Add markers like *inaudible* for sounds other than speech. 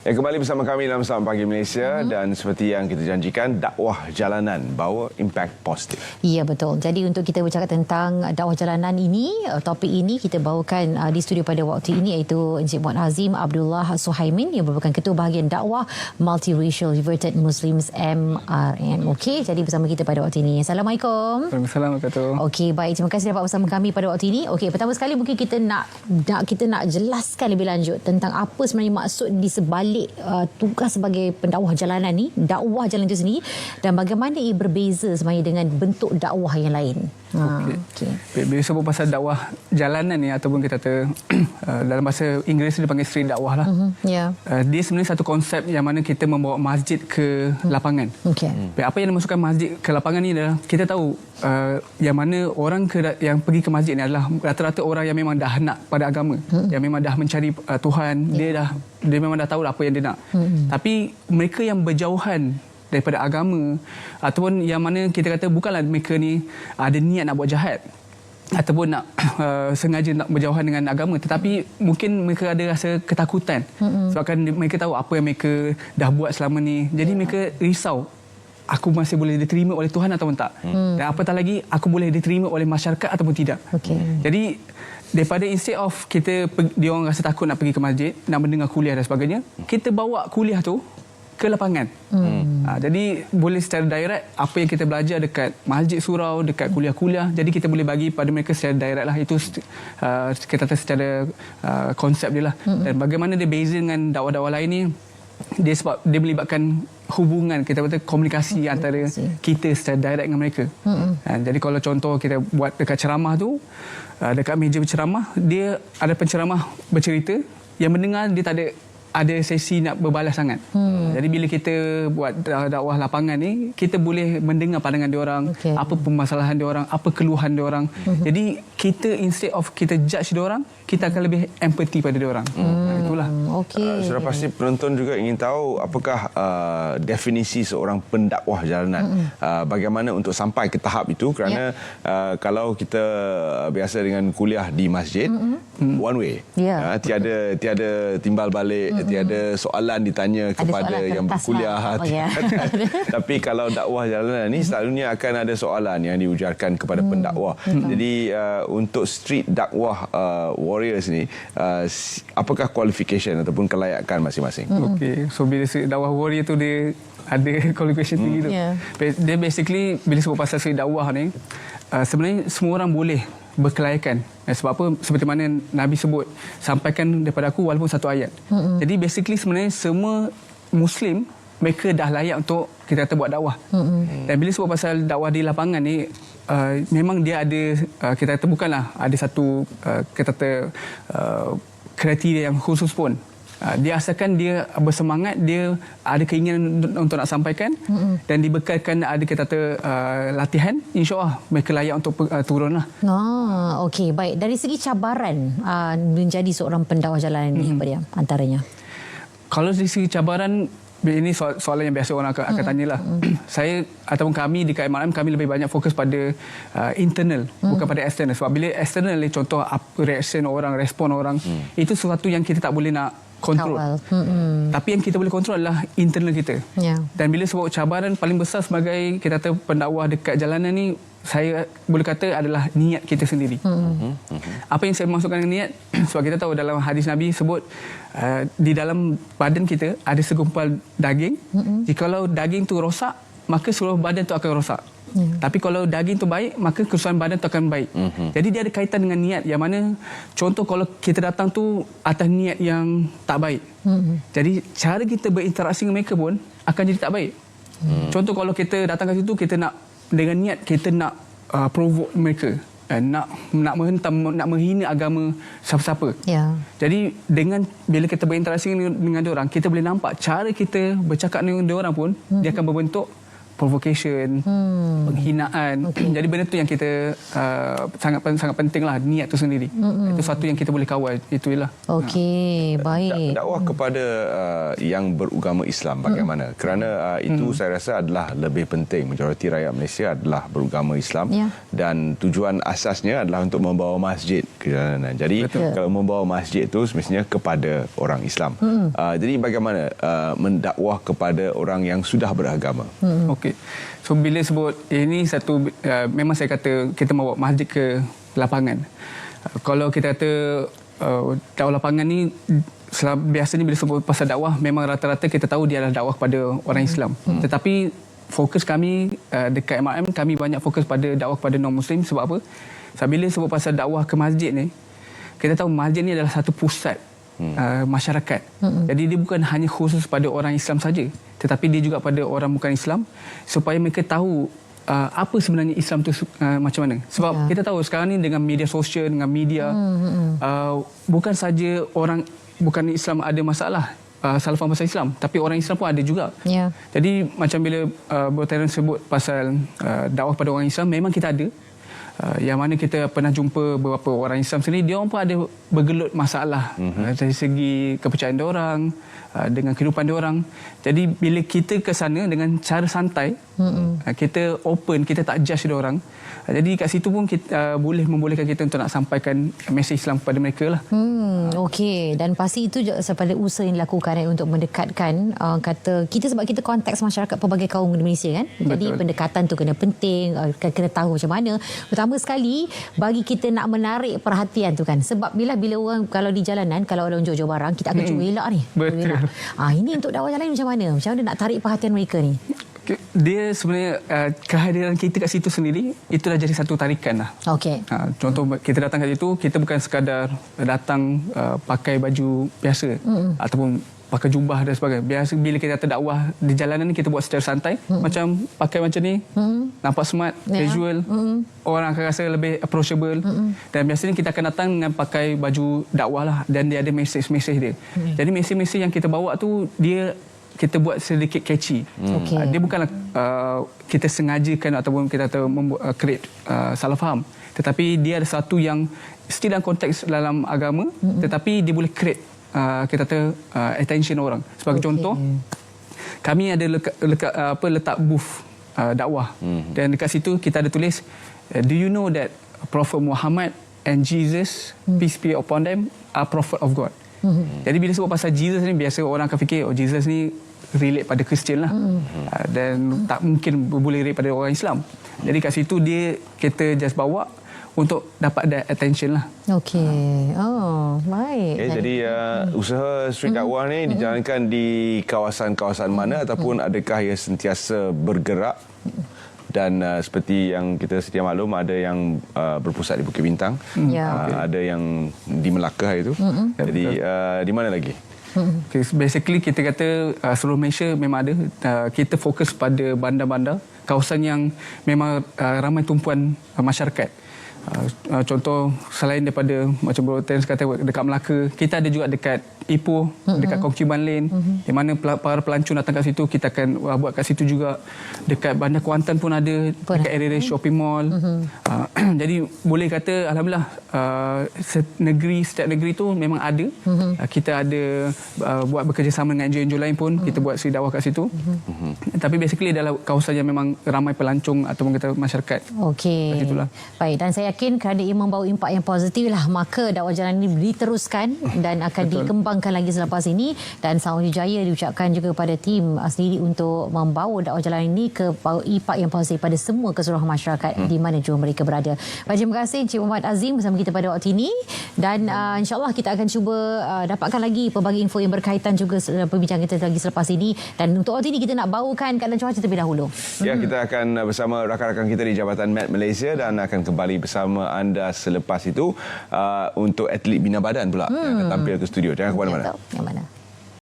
Ya, kembali bersama kami dalam Selamat Pagi Malaysia uh-huh. dan seperti yang kita janjikan dakwah jalanan bawa impact positif. Ya betul. Jadi untuk kita bercakap tentang dakwah jalanan ini, uh, topik ini kita bawakan uh, di studio pada waktu ini iaitu Encik Muhammad Azim Abdullah Suhaimin yang merupakan ketua bahagian dakwah Multiracial Reverted Muslims MRN. Okey, jadi bersama kita pada waktu ini. Assalamualaikum. Assalamualaikum. Okey, baik. Terima kasih dapat bersama kami pada waktu ini. Okey, pertama sekali mungkin kita nak, nak kita nak jelaskan lebih lanjut tentang apa sebenarnya maksud di sebalik balik uh, tugas sebagai pendakwah jalanan ni, dakwah jalan itu sendiri dan bagaimana ia berbeza sebenarnya dengan bentuk dakwah yang lain. Okey. Okay. Bila sebut pasal dakwah jalanan ni ataupun kita kata *clears throat* uh, dalam bahasa Inggeris dia panggil street dakwah lah. Uh-huh. Yeah. Uh, dia sebenarnya satu konsep yang mana kita membawa masjid ke hmm. lapangan. Okay. Hmm. Apa yang dimasukkan masjid ke lapangan ni adalah kita tahu uh, yang mana orang ke, yang pergi ke masjid ni adalah rata-rata orang yang memang dah nak pada agama, hmm. yang memang dah mencari uh, Tuhan, yeah. dia dah dia memang dah tahu apa yang dia nak. Hmm. Tapi mereka yang berjauhan daripada agama ataupun yang mana kita kata bukanlah mereka ni ada niat nak buat jahat ataupun nak uh, *coughs* sengaja nak berjauhan dengan agama tetapi mungkin mereka ada rasa ketakutan mm-hmm. sebabkan mereka tahu apa yang mereka dah buat selama ni jadi yeah. mereka risau aku masih boleh diterima oleh Tuhan ataupun tak mm. dan apatah lagi aku boleh diterima oleh masyarakat ataupun tidak okay. jadi daripada instead of kita dia orang rasa takut nak pergi ke masjid nak mendengar kuliah dan sebagainya kita bawa kuliah tu ke lapangan. Hmm. Ha, jadi boleh secara direct apa yang kita belajar dekat masjid surau, dekat kuliah-kuliah, jadi kita boleh bagi pada mereka secara direct lah. Itu uh, kita kata secara uh, konsep dia lah. Hmm. Dan bagaimana dia beza dengan dakwah-dakwah lain ni, dia sebab dia melibatkan hubungan kita kata komunikasi hmm. antara kita secara direct dengan mereka. Hmm. Ha, jadi kalau contoh kita buat dekat ceramah tu, uh, dekat meja berceramah, dia ada penceramah bercerita yang mendengar dia tak ada ada sesi nak berbalas sangat. Hmm. Jadi bila kita buat dakwah lapangan ni, kita boleh mendengar pandangan dia orang, okay. apa permasalahan dia orang, apa keluhan dia orang. Hmm. Jadi kita instead of kita judge dia orang, kita akan lebih empathy pada dia orang. Hmm. Itulah. Okay. Uh, sudah pasti penonton juga ingin tahu apakah uh, definisi seorang pendakwah jalanan. Hmm. Uh, bagaimana untuk sampai ke tahap itu kerana yeah. uh, kalau kita biasa dengan kuliah di masjid, hmm. one way. Yeah. Uh, tiada tiada timbal balik mm-hmm. tiada soalan ditanya ada kepada soalan yang berkuliah lah. oh, yeah. *laughs* tapi kalau dakwah jalanan ni selalunya akan ada soalan yang diujarkan kepada mm. pendakwah mm-hmm. jadi uh, untuk street dakwah uh, warriors ni uh, apakah qualification ataupun kelayakan masing-masing mm-hmm. okey so bila street dakwah warrior tu dia ada *laughs* qualification mm. tinggi tu yeah. dia basically bila sebut pasal street dakwah ni uh, sebenarnya semua orang boleh berkelayakan. Eh, sebab apa? Seperti mana Nabi sebut, sampaikan daripada aku walaupun satu ayat. Mm-hmm. Jadi basically sebenarnya semua Muslim mereka dah layak untuk kita kata buat dakwah. Mm-hmm. Dan bila sebut pasal dakwah di lapangan ni, uh, memang dia ada uh, kita kata bukanlah ada satu uh, kita kata uh, kriteria yang khusus pun. Ah, dia asalkan dia bersemangat dia ada keinginan untuk nak sampaikan mm-hmm. dan dibekalkan ada kita kata uh, latihan insyaallah mereka layak untuk uh, turun lah. Ah, okey baik dari segi cabaran uh, menjadi seorang pendakwah jalan ini mm-hmm. apa dia antaranya? Kalau dari segi cabaran ini soalan yang biasa orang akan, akan tanya lah. Mm. Saya ataupun kami di KMRM kami lebih banyak fokus pada uh, internal mm. bukan pada external. Sebab bila external ni contoh reaction orang, respon orang mm. itu sesuatu yang kita tak boleh nak kontrol. Hmm. Tapi yang kita boleh kontrol adalah internal kita. Yeah. Dan bila sebut cabaran paling besar sebagai kita kata pendakwah dekat jalanan ni saya boleh kata adalah niat kita sendiri. Hmm. Apa yang saya maksudkan dengan niat? *clears throat* Sebab kita tahu dalam hadis Nabi sebut uh, di dalam badan kita ada segumpal daging. Hmm. Jikalau daging tu rosak, maka seluruh badan tu akan rosak. Ya. Tapi kalau daging tu baik, maka kesusahan badan tu akan baik. Mm-hmm. Jadi dia ada kaitan dengan niat yang mana contoh kalau kita datang tu atas niat yang tak baik. Mm-hmm. Jadi cara kita berinteraksi dengan mereka pun akan jadi tak baik. Mm. Contoh kalau kita datang ke situ kita nak dengan niat kita nak uh, provoke mereka. Uh, nak nak menghentam nak menghina agama siapa-siapa. Yeah. Jadi dengan bila kita berinteraksi dengan, dengan orang, kita boleh nampak cara kita bercakap dengan orang pun mm-hmm. dia akan berbentuk provocation, hmm. penghinaan. Okay. *clears throat* Jadi benda tu yang kita uh, sangat sangat pentinglah niat tu sendiri. Hmm. Itu satu yang kita boleh kawal. Itulah. Okey, ha. baik. Dakwah kepada uh, yang beragama Islam bagaimana? Hmm. Kerana uh, itu hmm. saya rasa adalah lebih penting. Majoriti rakyat Malaysia adalah beragama Islam yeah. dan tujuan asasnya adalah untuk membawa masjid kejalanan. Jadi Betul. kalau membawa masjid itu semestinya kepada orang Islam. Hmm. Uh, jadi bagaimana uh, mendakwah kepada orang yang sudah beragama? Hmm. Okey. So bila sebut ini satu uh, memang saya kata kita bawa masjid ke lapangan. Uh, kalau kita kata uh, dakwah lapangan ni biasanya bila sebut pasal dakwah memang rata-rata kita tahu dia adalah dakwah kepada orang Islam. Hmm. Tetapi fokus kami uh, dekat MRM kami banyak fokus pada dakwah kepada non muslim sebab apa? Sebab bila sebut pasal dakwah ke masjid ni kita tahu masjid ni adalah satu pusat hmm. uh, masyarakat. Hmm. Jadi dia bukan hanya khusus pada orang Islam saja, tetapi dia juga pada orang bukan Islam supaya mereka tahu uh, apa sebenarnya Islam tu uh, macam mana. Sebab ya. kita tahu sekarang ni dengan media sosial, dengan media hmm. uh, bukan saja orang bukan Islam ada masalah uh, salah faham pasal Islam tapi orang Islam pun ada juga. Ya. Jadi macam bila uh, Botaran sebut pasal uh, dakwah pada orang Islam memang kita ada Uh, yang mana kita pernah jumpa beberapa orang Islam sendiri dia orang pun ada bergelut masalah mm-hmm. uh, dari segi kepercayaan dia orang uh, dengan kehidupan dia orang jadi bila kita ke sana dengan cara santai mm-hmm. uh, kita open kita tak judge dia orang uh, jadi kat situ pun kita uh, boleh membolehkan kita untuk nak sampaikan mesej Islam kepada mereka lah hmm okey dan pasti itu juga sepada usaha yang dilakukan eh, untuk mendekatkan uh, kata kita sebab kita konteks masyarakat pelbagai kaum di Malaysia kan jadi Betul. pendekatan tu kena penting uh, kena tahu macam mana pertama sekali bagi kita nak menarik perhatian tu kan. Sebab bila bila orang kalau di jalanan kalau orang jual-jual barang kita akan cuba elak ni. Betul. Ah ini untuk dakwah jalan macam mana? Macam mana nak tarik perhatian mereka ni? Dia sebenarnya uh, kehadiran kita kat situ sendiri itu dah jadi satu tarikan lah. Okey. Ha, contoh kita datang kat situ kita bukan sekadar datang uh, pakai baju biasa mm. ataupun pakai jubah dan sebagainya. Biasa bila kita datang dakwah di jalanan ni kita buat secara santai mm. macam pakai macam ni mm. nampak smart, Ya. casual. Mm. Orang akan rasa lebih approachable mm. dan biasanya kita akan datang dengan pakai baju dakwah lah dan dia ada message-message dia. Mm. Jadi message-message yang kita bawa tu dia kita buat sedikit catchy. Okey. Uh, dia bukanlah uh, kita sengajakan ataupun kita kata membuat uh, create uh, salah faham. Tetapi dia ada satu yang still dalam konteks dalam agama mm-hmm. tetapi dia boleh create uh, kita kata uh, attention orang. Sebagai okay. contoh kami ada lekat, lekat, uh, apa letak booth uh, dakwah mm-hmm. dan dekat situ kita ada tulis uh, do you know that Prophet Muhammad and Jesus mm. peace be upon them are prophet of God. Mm-hmm. Jadi bila sebut pasal Jesus ni biasa orang akan fikir oh Jesus ni relate pada Kristian lah mm. uh, dan tak mungkin boleh relate pada orang Islam. Jadi kat situ dia kita just bawa untuk dapat that attention lah. okey oh baik Okay, jadi uh, usaha street dakwah ni dijalankan di kawasan-kawasan mana ataupun adakah ia sentiasa bergerak dan uh, seperti yang kita sedia maklum ada yang uh, berpusat di Bukit Bintang, Ya. uh, ada yang di Melaka itu. Jadi uh, di mana lagi? Okay, basically kita kata uh, seluruh Malaysia memang ada. Uh, kita fokus pada bandar-bandar, kawasan yang memang uh, ramai tumpuan uh, masyarakat. Uh, contoh selain daripada macam Bro Terence kata dekat Melaka, kita ada juga dekat Ipoh, mm-hmm. dekat Kongkiban Lane, mm-hmm. di mana para pelancong datang kat situ, kita akan uh, buat kat situ juga. Dekat Bandar Kuantan pun ada, Pun dekat area shopping mall. Mm-hmm. Uh, *clears throat* jadi boleh kata alhamdulillah uh, negeri setiap negeri tu memang ada. Mm-hmm. Uh, kita ada uh, buat bekerjasama dengan NGO-NGO lain pun mm-hmm. kita buat suri dakwah kat situ. Mm-hmm. Tapi basically adalah kawasan yang memang ramai pelancong ataupun kita masyarakat. Okey. Baik dan saya yakin kerana ia membawa impak yang positif lah maka dakwah jalan ini diteruskan dan akan Betul. dikembangkan lagi selepas ini dan sama jaya diucapkan juga pada tim uh, sendiri untuk membawa dakwah jalan ini ke impak yang positif pada semua keseluruhan masyarakat hmm. di mana jua mereka berada. Baik terima kasih Encik Muhammad Azim bersama kita pada waktu ini dan uh, insyaAllah kita akan cuba uh, dapatkan lagi pelbagai info yang berkaitan juga dalam perbincangan kita lagi selepas ini dan untuk waktu ini kita nak bawakan keadaan cuaca terlebih dahulu. Ya, kita akan bersama rakan-rakan kita di Jabatan Met Malaysia dan akan kembali bersama anda selepas itu uh, untuk atlet bina badan pula hmm. yang akan tampil ke studio. Jangan ke mana-mana. Yang mana?